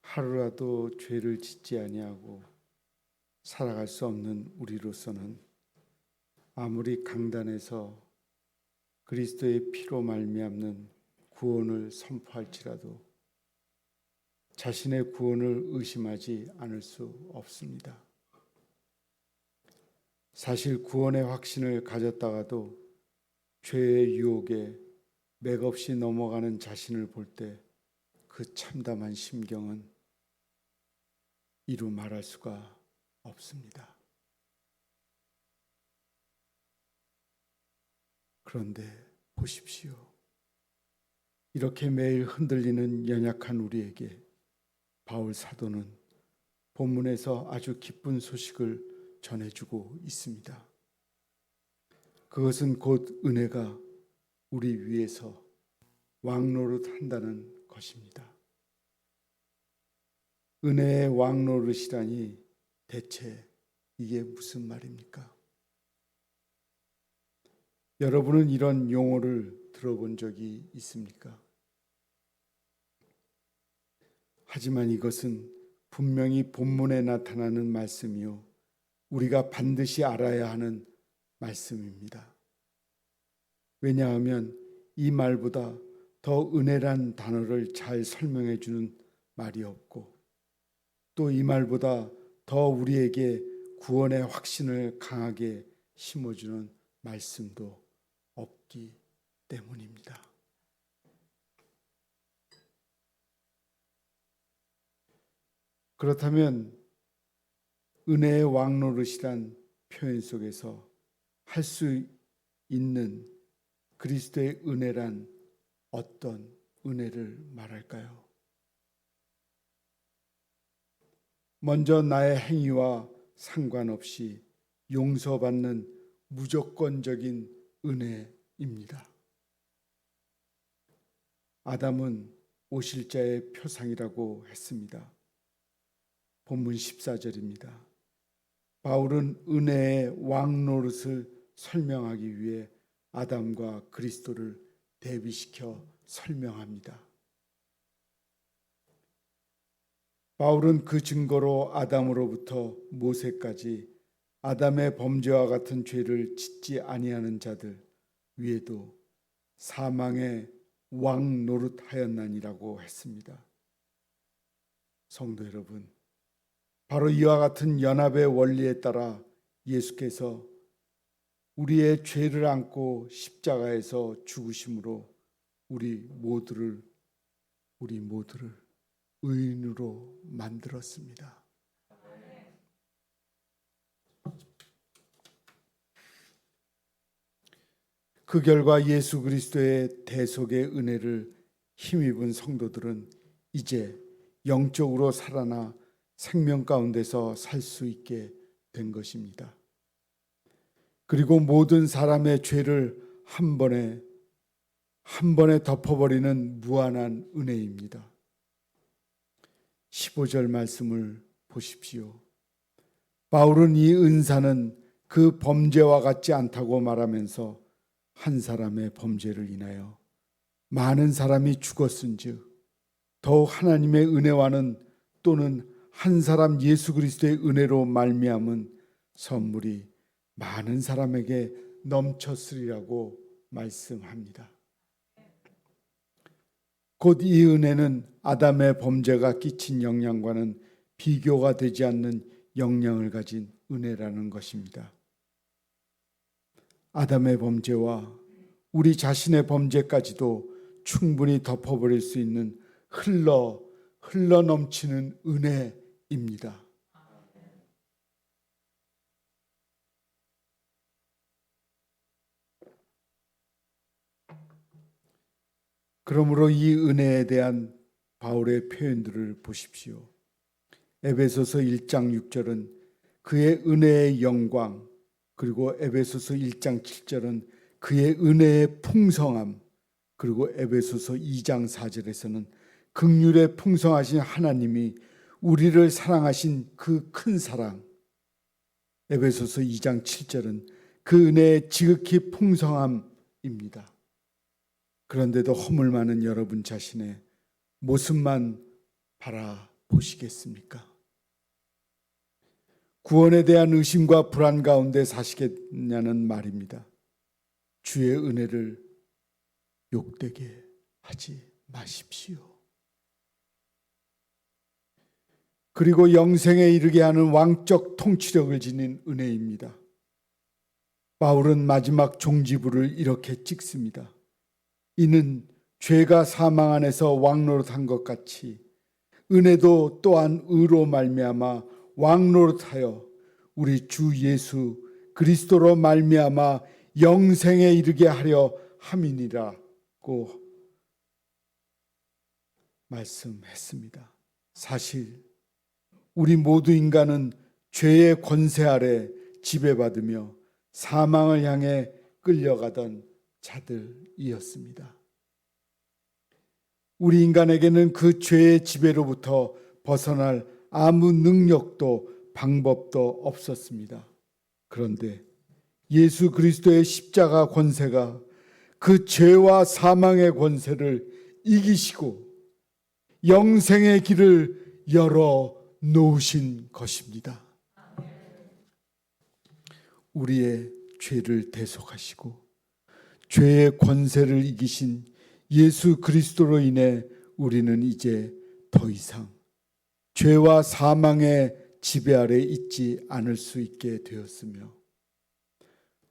하루라도 죄를 짓지 아니하고 살아갈 수 없는 우리로서는 아무리 강단에서 그리스도의 피로 말미암는 구원을 선포할지라도 자신의 구원을 의심하지 않을 수 없습니다. 사실 구원의 확신을 가졌다가도 죄의 유혹에 맥없이 넘어가는 자신을 볼 때 그 참담한 심경은 이루 말할 수가 없습니다. 그런데 보십시오. 이렇게 매일 흔들리는 연약한 우리에게 바울 사도는 본문에서 아주 기쁜 소식을 전해주고 있습니다. 그것은 곧 은혜가 우리 위에서 왕노릇 한다는 것입니다. 은혜의 왕 노릇이라니 대체 이게 무슨 말입니까? 여러분은 이런 용어를 들어본 적이 있습니까? 하지만 이것은 분명히 본문에 나타나는 말씀이요. 우리가 반드시 알아야 하는 말씀입니다. 왜냐하면 이 말보다 더 은혜란 단어를 잘 설명해 주는 말이 없고 또 이 말보다 더 우리에게 구원의 확신을 강하게 심어주는 말씀도 없기 때문입니다. 그렇다면 은혜의 왕노릇이란 표현 속에서 할 수 있는 그리스도의 은혜란 어떤 은혜를 말할까요? 먼저 나의 행위와 상관없이 용서받는 무조건적인 은혜입니다. 아담은 오실자의 표상이라고 했습니다. 본문 14절입니다. 바울은 은혜의 왕 노릇을 설명하기 위해 아담과 그리스도를 대비시켜 설명합니다. 바울은 그 증거로 아담으로부터 모세까지 아담의 범죄와 같은 죄를 짓지 아니하는 자들 위에도 사망의 왕 노릇하였나니라고 했습니다. 성도 여러분, 바로 이와 같은 연합의 원리에 따라 예수께서 우리의 죄를 안고 십자가에서 죽으심으로 우리 모두를 우리 모두를 의인으로 만들었습니다. 그 결과 예수 그리스도의 대속의 은혜를 힘입은 성도들은 이제 영적으로 살아나 생명 가운데서 살 수 있게 된 것입니다. 그리고 모든 사람의 죄를 한 번에 한 번에 덮어버리는 무한한 은혜입니다. 15절 말씀을 보십시오. 바울은 이 은사는 그 범죄와 같지 않다고 말하면서 한 사람의 범죄를 인하여 많은 사람이 죽었은즉 더욱 하나님의 은혜와는 또는 한 사람 예수 그리스도의 은혜로 말미암은 선물이 많은 사람에게 넘쳤으리라고 말씀합니다. 곧 이 은혜는 아담의 범죄가 끼친 영향과는 비교가 되지 않는 영향을 가진 은혜라는 것입니다. 아담의 범죄와 우리 자신의 범죄까지도 충분히 덮어버릴 수 있는 흘러 흘러 넘치는 은혜입니다. 그러므로 이 은혜에 대한 바울의 표현들을 보십시오. 에베소서 1장 6절은 그의 은혜의 영광, 그리고 에베소서 1장 7절은 그의 은혜의 풍성함, 그리고 에베소서 2장 4절에서는 극률의 풍성하신 하나님이 우리를 사랑하신 그 큰 사랑, 에베소서 2장 7절은 그 은혜의 지극히 풍성함입니다. 그런데도 허물 많은 여러분 자신의 모습만 바라보십시오. 보시겠습니까? 구원에 대한 의심과 불안 가운데 사시겠냐는 말입니다. 주의 은혜를 욕되게 하지 마십시오. 그리고 영생에 이르게 하는 왕적 통치력을 지닌 은혜입니다. 바울은 마지막 종지부를 이렇게 찍습니다. 이는 죄가 사망 안에서 왕노릇한 것 같이 은혜도 또한 의로 말미암아 왕노릇하여 우리 주 예수 그리스도로 말미암아 영생에 이르게 하려 함이니라고 말씀했습니다. 사실 우리 모두 인간은 죄의 권세 아래 지배받으며 사망을 향해 끌려가던 자들이었습니다. 우리 인간에게는 그 죄의 지배로부터 벗어날 아무 능력도 방법도 없었습니다. 그런데 예수 그리스도의 십자가 권세가 그 죄와 사망의 권세를 이기시고 영생의 길을 열어 놓으신 것입니다. 우리의 죄를 대속하시고 죄의 권세를 이기신 예수 그리스도로 인해 우리는 이제 더 이상 죄와 사망의 지배 아래 있지 않을 수 있게 되었으며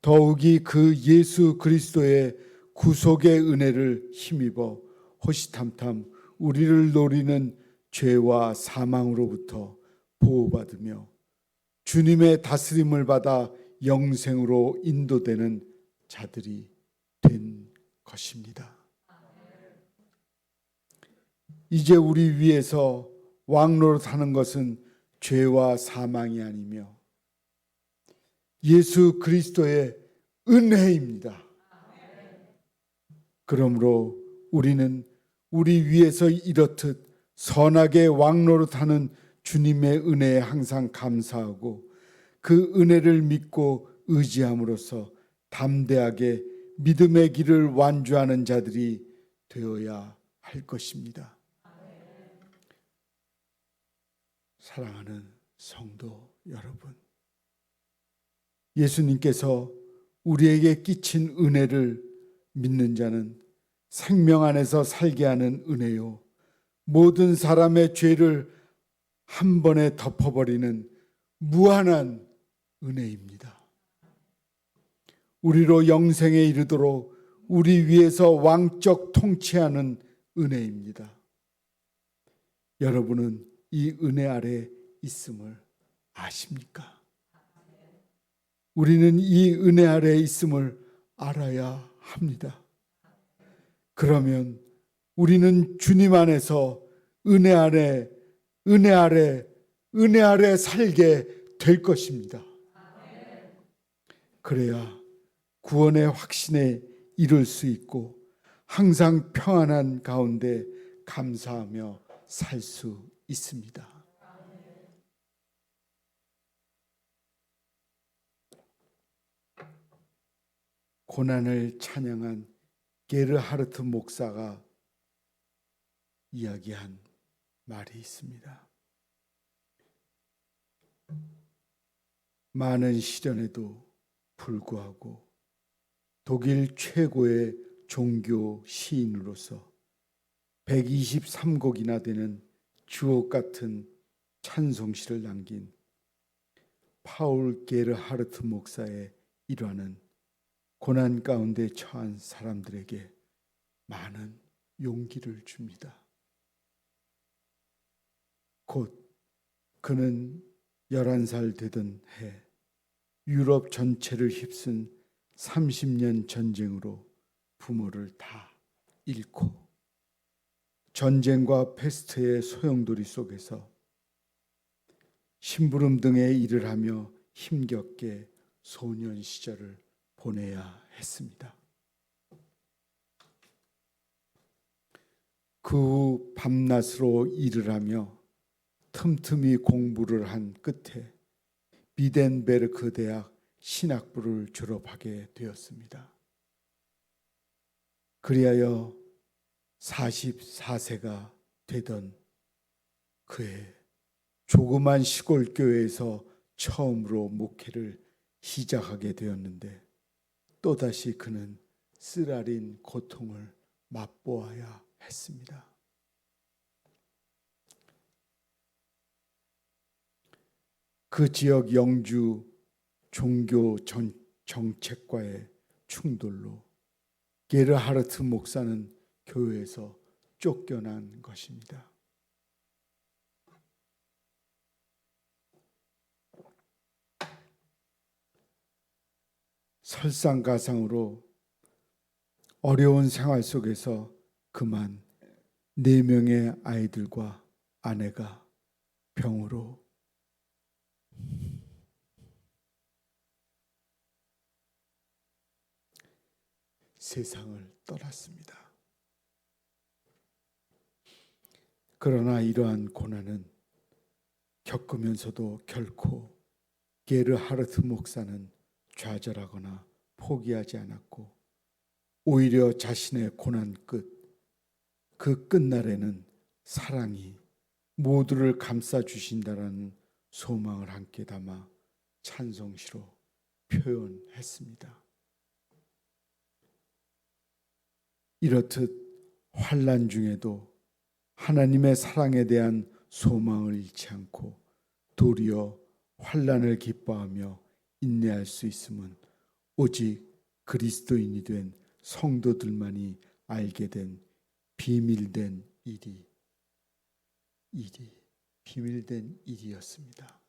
더욱이 그 예수 그리스도의 구속의 은혜를 힘입어 호시탐탐 우리를 노리는 죄와 사망으로부터 보호받으며 주님의 다스림을 받아 영생으로 인도되는 자들이 된 것입니다. 이제 우리 위에서 왕노릇하는 것은 죄와 사망이 아니며 예수 그리스도의 은혜입니다. 그러므로 우리는 우리 위에서 이렇듯 선하게 왕노릇하는 주님의 은혜에 항상 감사하고 그 은혜를 믿고 의지함으로써 담대하게 믿음의 길을 완주하는 자들이 되어야 할 것입니다. 사랑하는 성도 여러분, 예수님께서 우리에게 끼친 은혜를 믿는 자는 생명 안에서 살게 하는 은혜요. 모든 사람의 죄를 한 번에 덮어버리는 무한한 은혜입니다. 우리로 영생에 이르도록 우리 위에서 왕적 통치하는 은혜입니다. 여러분은 이 은혜 아래 있음을 아십니까? 우리는 이 은혜 아래 있음을 알아야 합니다. 그러면 우리는 주님 안에서 은혜 아래, 은혜 아래, 은혜 아래 살게 될 것입니다. 그래야 구원의 확신에 이룰 수 있고 항상 평안한 가운데 감사하며 살 수 있습니다. 고난을 찬양한 게르하르트 목사가 이야기한 말이 있습니다. 많은 시련에도 불구하고 독일 최고의 종교 시인으로서 123곡이나 되는 주옥 같은 찬송시를 남긴 파울 게르하르트 목사의 일화는 고난 가운데 처한 사람들에게 많은 용기를 줍니다. 곧 그는 11살 되던 해 유럽 전체를 휩쓴 30년 전쟁으로 부모를 다 잃고 전쟁과 패스트의 소용돌이 속에서 심부름 등의 일을 하며 힘겹게 소년 시절을 보내야 했습니다. 그 후 밤낮으로 일을 하며 틈틈이 공부를 한 끝에 비덴베르크 대학 신학부를 졸업하게 되었습니다. 그리하여 44세가 되던 그의 조그만 시골 교회에서 처음으로 목회를 시작하게 되었는데 또다시 그는 쓰라린 고통을 맛보아야 했습니다. 그 지역 영주 종교 전, 정책과의 충돌로 게르하르트 목사는 교회에서 쫓겨난 것입니다. 설상가상으로 어려운 생활 속에서 그만 네 명의 아이들과 아내가 병으로 세상을 떠났습니다. 그러나 이러한 고난은 겪으면서도 결코 게르하르트 목사는 좌절하거나 포기하지 않았고 오히려 자신의 고난 끝, 그 끝날에는 사랑이 모두를 감싸 주신다라는 소망을 함께 담아 찬송시로 표현했습니다. 이렇듯 환란 중에도 하나님의 사랑에 대한 소망을 잃지 않고 도리어 환란을 기뻐하며 인내할 수 있음은 오직 그리스도인이 된 성도들만이 알게 된 비밀된 일이 일이 비밀된 일이었습니다.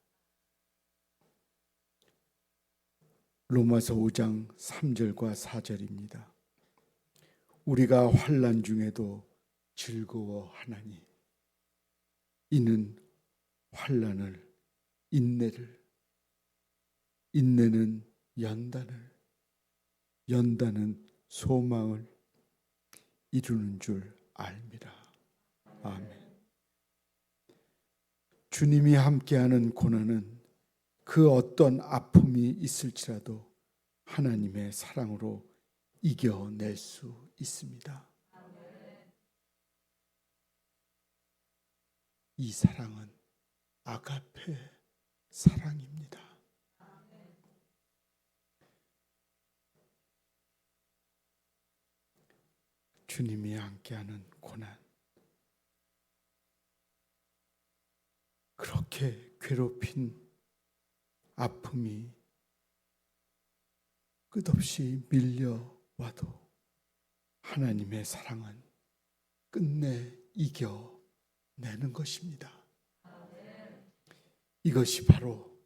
로마서 5장 3절과 4절입니다. 우리가 환난 중에도 즐거워하나니 이는 환난을 인내를 인내는 연단을 연단은 소망을 이루는 줄 압니다. 아멘. 주님이 함께하는 고난은 그 어떤 아픔이 있을지라도 하나님의 사랑으로 이겨낼 수 있습니다. 이 사랑은 아가페 사랑입니다. 주님이 함께하는 고난. 그렇게 괴롭힌 아픔이 끝없이 밀려와도 하나님의 사랑은 끝내 이겨내는 것입니다. 이것이 바로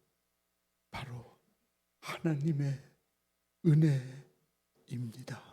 바로 하나님의 은혜입니다.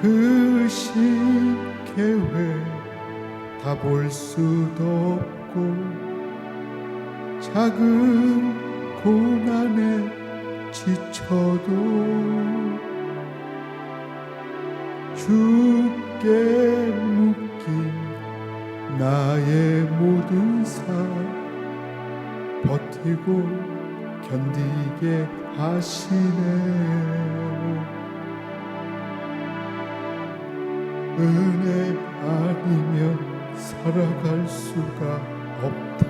그 신 계획 다 볼 수도 없고 작은 고난에 지쳐도 주께 묶인 나의 모든 삶 버티고 견디게 하시네 은혜 아니면 살아갈 수가 없다.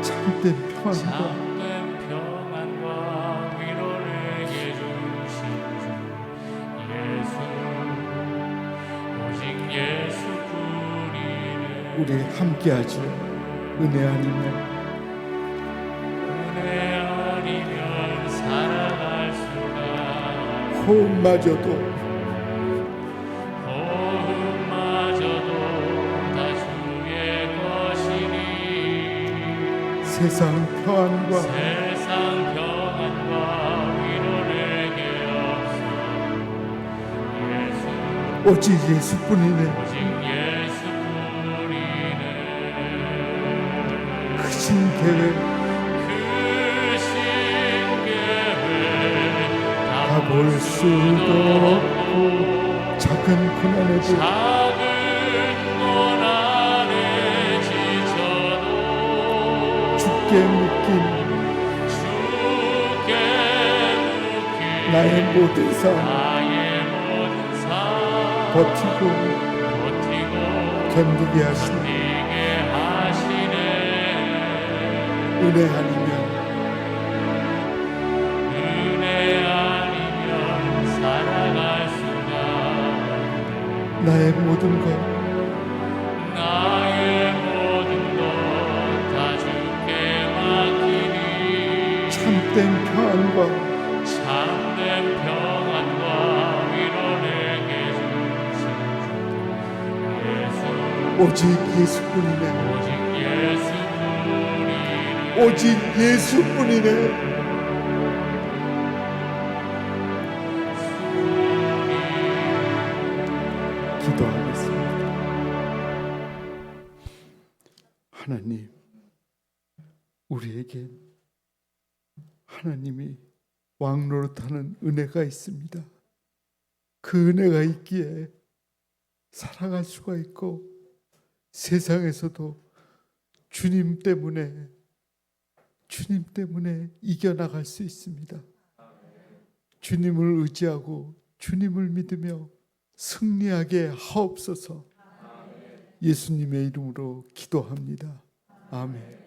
참된 평안과 우리 함께하지. 은혜 아니면 호흡마저도 세상 평안과 세상 평안과 위로 내게 없어 오직 예수뿐이네. 오직 예수뿐이네. 크신 계획 볼 수도 없고 작은 고난에도 작은 고난에 지쳐도 죽게 묶인 주께 묻기 나의 모든 삶. 나의 모든 삶 버티고 버티고 견디게 하시네 은혜 아니면 나의 모든 것. 나의 모든 것다 주께 맡기니. 참된 평안과 참된 평안과 위로 내게 주신 오직 예수뿐이네. 오직 예수뿐이네. 오직 예수뿐이네 우리에게 하나님이 왕노릇하는 은혜가 있습니다 그 은혜가 있기에 살아갈 수가 있고 세상에서도 주님 때문에 주님 때문에 이겨나갈 수 있습니다. 주님을 의지하고 주님을 믿으며 승리하게 하옵소서. 예수님의 이름으로 기도합니다. 아멘.